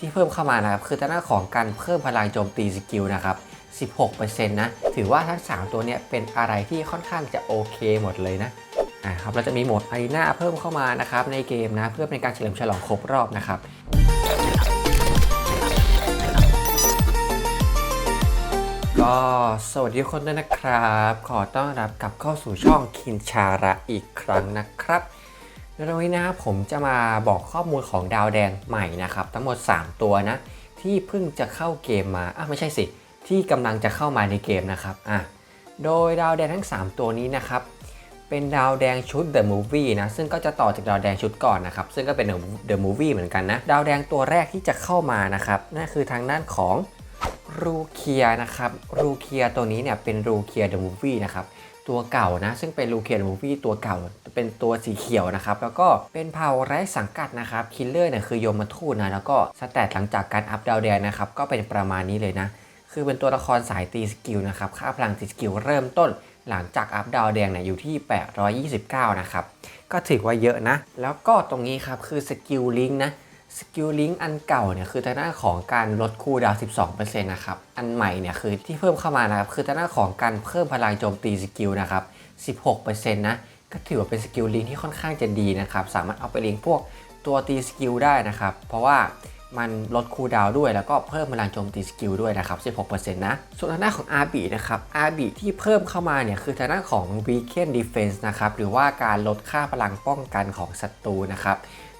ที่เพิ่มเข้ามานะครับ คือทางด้านของการเพิ่มพลังโจมตีสกิลนะครับ16%นะถือว่าทั้ง 3 ตัวเนี้ยเป็นอะไรที่ค่อนข้างจะโอเคหมดเลยนะอ่าครับเราจะมีโหมดอารีนาเพิ่มเข้ามานะครับในเกมนะเพื่อเป็นการเฉลิมฉลองครบรอบนะครับก็สวัสดีทุกคนด้วยนะครับ ขอต้อนรับกลับเข้าสู่ช่องคินชาระอีกครั้งนะครับ ในวันนี้นะครับผมจะมาบอกข้อมูลของดาวแดงใหม่นะครับทั้งหมด 3 ตัวนะ ที่เพิ่งจะเข้าเกมมาอะไม่ใช่สิ ที่กำลังจะเข้ามาในเกมนะครับอะโดยดาวแดงทั้ง 3 ตัวนี้นะครับเป็นดาวแดงชุด The Movie นะซึ่งก็จะต่อจากดาวแดงชุดก่อนนะครับซึ่งก็เป็น The Movie เหมือนกันนะดาวแดงตัวแรกที่จะเข้ามานะครับนั่นคือทางด้านของ รูเคียนะครับ รูเคียตัวนี้เนี่ยเป็นรูเคีย The Movie นะครับ ตัวเก่านะ ซึ่งเป็นรูเคีย The Movie ตัวเก่า เป็นตัวสีเขียวนะครับ แล้วก็เป็นเผ่าไร้สังกัดนะครับ คิลเลอร์เนี่ยคือโยมทูตนะ แล้วก็สแตทหลังจากการอัพดาวแดงนะครับ ก็เป็นประมาณนี้เลยนะ คือเป็นตัวละครสายตีสกิลนะครับ ค่าพลังตีสกิลเริ่มต้น หลังจากอัพดาวแดงเนี่ยอยู่ที่ 829 นะครับ ก็ถือว่าเยอะนะ แล้วก็ตรงนี้ครับคือสกิลลิงก์นะ สกิลลิงก์อันเก่าเนี่ยคือทางด้านของการลดคูดาวน์12%นะครับ อันใหม่เนี่ยคือที่เพิ่มเข้ามานะครับ คือทางด้านของการเพิ่มพลังโจมตีสกิลนะครับ 16%นะ ก็ถือว่าเป็นสกิลลิงก์ที่ค่อนข้างจะดีนะครับ สามารถเอาไปลิงก์พวกตัวตีสกิลได้นะครับ เพราะว่ามันลดคูดาวด้วยแล้วก็เพิ่มพลังโจมตีสกิลด้วยนะครับ 16%นะ ส่วนทางด้านของ RB นะครับ RB ที่เพิ่มเข้ามาเนี่ยคือทางด้านของ Weekend Defense นะครับ หรือว่าการลดค่าพลังป้องกันของศัตรูนะครับ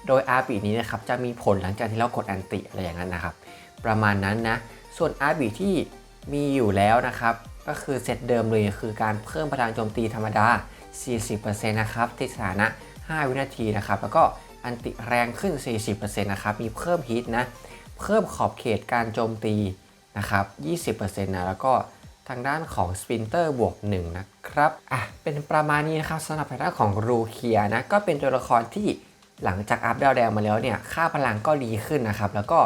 โดย RB นี้นะครับจะมีผลหลังจากที่เรากดแอนติอะไรอย่างนั้นนะครับ ประมาณนั้นนะ ส่วน RB ที่มีอยู่แล้วนะครับ ก็คือเซตเดิมเลยคือการเพิ่มพลังโจมตีธรรมดา 40%นะครับที่สถานะ 5 วินาทีนะครับ แล้วก็อันติแรงขึ้น 40%นะครับ มีเพิ่มฮิตนะ เพิ่มขอบเขตการโจมตีนะครับ 20%นะ แล้วก็ทางด้านของสปินเตอร์บวก1นะครับ อะ เป็นประมาณนี้นะครับสำหรับทางด้านของรูเคียนะ ก็เป็นตัวละครที่ หลังจากอัพดาวแดงมาแล้วเนี่ยค่าพลังก็ดีขึ้นนะครับ แล้วก็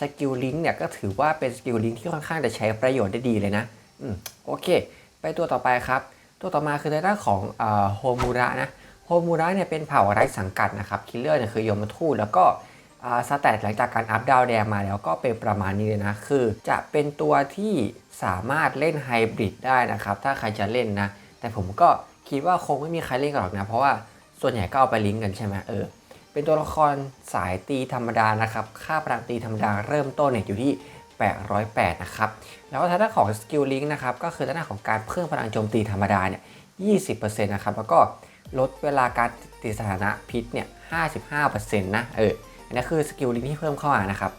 สกิลลิงก์เนี่ยก็ถือว่าเป็นสกิลลิงก์ที่ค่อนข้างจะใช้ประโยชน์ได้ดีเลยนะอืมโอเค ไปตัวต่อไปครับ ตัวต่อมาคือทางด้านของโฮมูระนะโฮมูระเนี่ยเป็นเผ่าไร้สังกัดนะครับคิลเลอร์เนี่ยคือโยมทูตแล้วก็สแตทหลังจากการอัพดาวแดงมาแล้วก็เป็นประมาณนี้เลยนะ คือจะเป็นตัวที่สามารถเล่นไฮบริดได้นะครับ ถ้าใครจะเล่นนะ แต่ผมก็คิดว่าคงไม่มีใครเล่นกันหรอกนะ เพราะว่าส่วนใหญ่ก็เอาไปลิงก์กันใช่ไหมเออ เป็นตัวละครสายตีธรรมดานะครับ ค่าพลังตีธรรมดาเริ่มต้นเนี่ยอยู่ที่ 808 นะครับ แล้วก็ทางด้านของสกิลลิงก์นะครับ ก็คือทางด้านของการเพิ่มพลังโจมตีธรรมดาเนี่ย 20%นะครับ แล้วก็ลดเวลาการติดสถานะพิษเนี่ย 55%นะ เออ อันนี้คือสกิลลิงก์ที่เพิ่มเข้ามานะครับ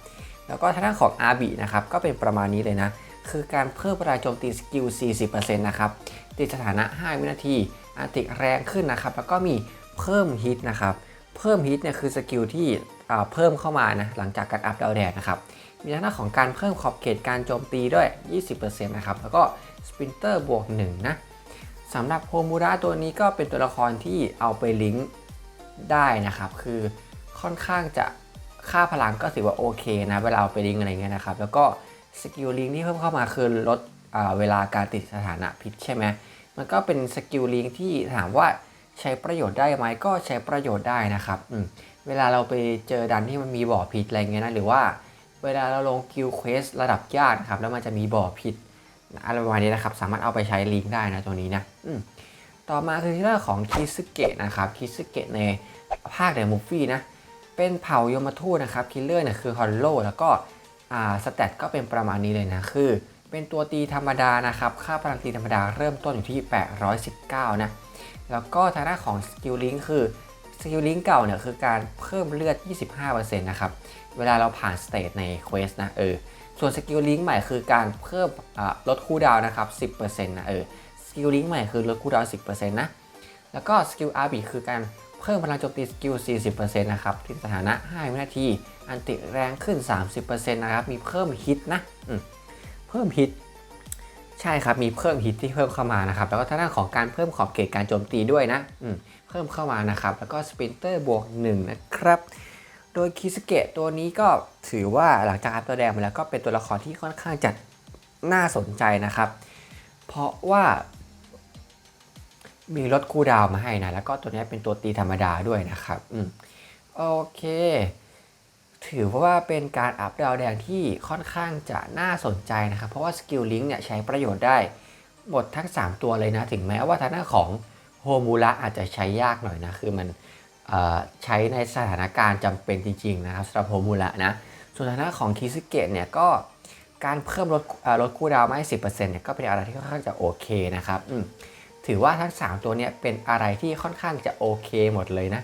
แล้วก็ทางด้านของ RB นะครับ ก็เป็นประมาณนี้เลยนะ คือการเพิ่มพลังโจมตีสกิล 40%นะครับ ติดสถานะ 5 วินาที อันติแรงขึ้นนะครับ แล้วก็มีเพิ่มฮิตนะครับ เพิ่มฮิตเนี่ยคือสกิลที่เพิ่มเข้ามานะหลังจากการอัพดาวแดงนะครับมีทางด้าของการเพิ่มขอบเขตการโจมตีด้วย 20%นะครับแล้วก็สปรินเตอร์บวก1นะสำหรับโฮมูระตัวนี้ก็เป็นตัวละครที่เอาไปลิงก์ได้นะครับ คือค่อนข้างจะค่าพลังก็ถือว่าโอเคนะเวลาเอาไปลิงก์อะไรเงี้ยนะครับ แล้วก็สกิลลิงก์ที่เพิ่มเข้ามาคือลดเวลาการติดสถานะพิษใช่ไหมมันก็เป็นสกิลลิงก์ที่ถามว่า ใช้ประโยชน์ได้ไหมก็ใช้ประโยชน์ได้นะครับเวลาเราไปเจอดันที่มันมีบ่อพิษอะไรเงี้ยนะหรือว่าเวลาเราลงคิวเควสระดับยากครับแล้วมันจะมีบ่อพิษอะไรประมาณนี้นะครับ สามารถเอาไปใช้ลิงก์ได้นะตัวนี้นะต่อมาคือเรื่องของคิสเกะนะครับคิสเกะในภาคเดอะมูฟี่นะเป็นเผ่ายมทูตนะครับคิลเลอร์เนี่ยคือฮอลโลแล้วก็สแตทก็เป็นประมาณนี้เลยนะคือ เป็นตัวตีธรรมดานะครับ ค่าพลังตีธรรมดาเริ่มต้นอยู่ที่ 819 นะ แล้วก็ทางด้านของสกิลลิงคือสกิลลิงเก่าเนี่ยคือการเพิ่มเลือด 25%นะครับเวลาเราผ่านสเตจในเควสนะเออส่วนสกิลลิงใหม่คือการเพิ่มลดคูลดาวนะครับ 10%นะเออสกิลลิงใหม่คือลดคูลดาว 10%นะแล้วก็สกิลอาร์บีคือการเพิ่มพลังโจมตีสกิล 40%นะครับที่สถานะ 5 วินาที อันติแรงขึ้น 30%นะครับ มีเพิ่มฮิตนะเพิ่มฮิต ใช่ครับ มีเพิ่มฮิตที่เพิ่มเข้ามานะครับ แล้วก็ทางด้านของการเพิ่มขอบเขตการโจมตีด้วยนะเพิ่มเข้ามานะครับ แล้วก็สปรินเตอร์บวก1นะครับ โดยคิสเกตตัวนี้ก็ถือว่าหลังจากอัพตัวแดงมาแล้วก็เป็นตัวละครที่ค่อนข้างจะน่าสนใจนะครับ เพราะว่ามีลดคูดาวมาให้นะ แล้วก็ตัวนี้เป็นตัวตีธรรมดาด้วยนะครับ อืม โอเค ถือว่าเป็นการอัพดาวแดงที่ค่อนข้างจะน่าสนใจนะครับ เพราะว่าสกิลลิงก์เนี่ยใช้ประโยชน์ได้หมดทั้ง 3 ตัวเลยนะ ถึงแม้ว่าทางด้านของโฮมูระอาจจะใช้ยากหน่อยนะ คือมันใช้ในสถานการณ์จำเป็นจริงๆนะครับสำหรับโฮมูระนะ ส่วนทางด้านของคิสเกตเนี่ยก็การเพิ่มลดลดคูลดาวมาให้สิเนี่ยก็เป็นอะไรที่ค่อนข้างจะโอเคนะครับถือว่าทั้ง 3 ตัวเนี่ยเป็นอะไรที่ค่อนข้างจะโอเคหมดเลยนะ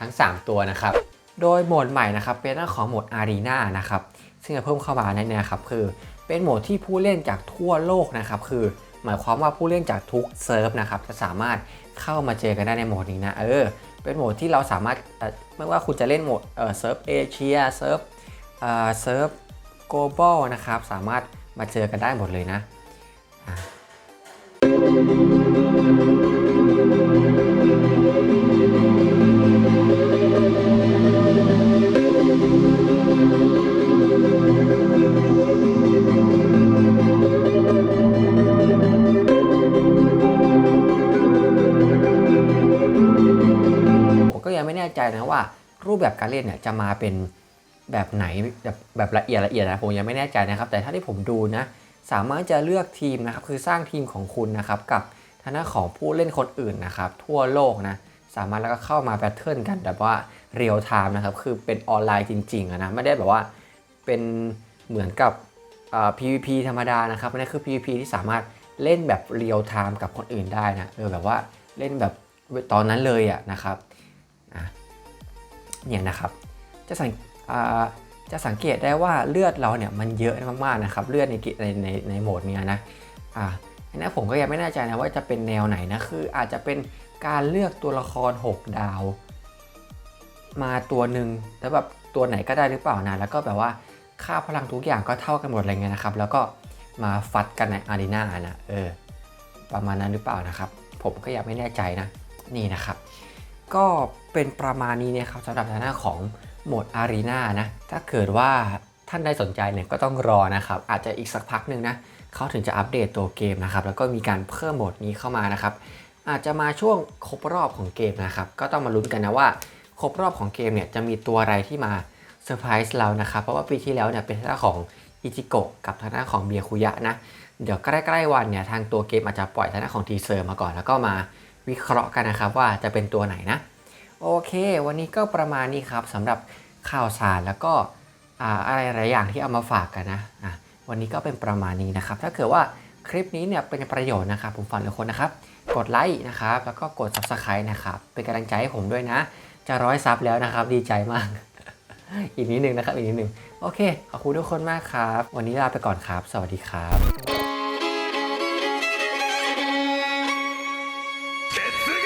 ทั้ง 3 ตัวนะครับ โดยโหมดใหม่นะครับเป็นเรื่องของโหมดอารีนานะครับซึ่งจะเพิ่มเข้ามาในนี้นครับคือเป็นโหมดที่ผู้เล่นจากทั่วโลกนะครับคือหมายความว่าผู้เล่นจากทุกเซิร์ฟนะครับจะสามารถเข้ามาเจอกันได้ในโหมดนี้นะเออเป็นโหมดที่เราสามารถไม่ว่าคุณจะเล่นโหมดเออเซิร์ฟเอเชียเซิร์ฟเออเซิร์ฟ global นะครับสามารถมาเจอกันได้หมดเลยนะผม น่ใจนะว่า รูปแบบการเล่นเนี่ยจะมาเป็นแบบไหนแบบแบบละเอียดละเอียดนะผมยังไม่แน่ใจนะครับ แต่ถ้าที่ผมดูนะสามารถจะเลือกทีมนะครับคือสร้างทีมของคุณนะครับกับทางด้านของผู้เล่นคนอื่นนะครับทั่วโลกนะสามารถแล้วก็เข้ามาแบทเทิลกันแบบว่าเรียลไทม์นะครับคือเป็นออนไลน์จริงๆนะไม่ได้แบบว่าเป็นเหมือนกับเอ่อ PVP ธรรมดานะครับนั่นคือ PVP ที่สามารถเล่นแบบเรียลไทม์กับคนอื่นได้นะเออแบบว่าเล่นแบบตอนนั้นเลยอะนะครับ เนี่ยนะครับจะสังจะสังเกตได้ว่าเลือดเราเนี่ยมันเยอะมากๆนะครับเลือดในในในในโหมดเนี้ยนะอ่าอันนี้ผมก็ยังไม่แน่ใจนะว่าจะเป็นแนวไหนนะคืออาจจะเป็นการเลือกตัวละคร 6 ดาว มาตัวหนึ่งแล้วแบบตัวไหนก็ได้หรือเปล่านะแล้วก็แบบว่าค่าพลังทุกอย่างก็เท่ากันหมดอะไรเงี้ยนะครับ แล้วก็มาฟัดกันในอารีนานะเออประมาณนั้นหรือเปล่านะครับ ผมก็ยังไม่แน่ใจนะนี่นะครับ ก็เป็นประมาณนี้เนะครับสำหรับทางด้าของโหมดอารีนานะ ถ้าเกิดว่าท่านใดสนใจเนี่ยก็ต้องรอนะครับ อาจจะอีกสักพักหนึ่งนะเขาถึงจะอัปเดตตัวเกมนะครับ แล้วก็มีการเพิ่มโหมดนี้เข้ามานะครับ อาจจะมาช่วงครบรอบของเกมนะครับ ก็ต้องมาลุ้นกันนะว่าครบรอบของเกมเนี่ยจะมีตัวอะไรที่มาเซอร์ไพรส์เรานะครับ เพราะว่าปีที่แล้วเนี่ยเป็นทางด้านของอิจิโกะกับทางด้านของเบียคุยะนะ เดี๋ยวใกล้ๆวันเนี่ยทางตัวเกมอาจจะปล่อยทางด้านของทีเซอร์มาก่อนแล้วก็มา วิเคราะห์กันนะครับว่าจะเป็นตัวไหนนะ โอเค วันนี้ก็ประมาณนี้ครับสำหรับข่าวสารแล้วก็ออะไรหลายอย่างที่เอามาฝากกันนะะวันนี้ก็เป็นประมาณนี้นะครับ ถ้าเกิดว่าคลิปนี้เนี่ยเป็นประโยชน์นะครับ ผมฝากทุกคนนะครับ กดไลค์นะครับ แล้วก็กด subscribe นะครับ เป็นกำลังใจให้ผมด้วยนะ จะร้อยซับแล้วนะครับ ดีใจมาก อีกนิดนึงนะครับ อีกนิดนึง โอเค ขอบคุณทุกคนมากครับ วันนี้ลาไปก่อนครับ สวัสดีครับ 決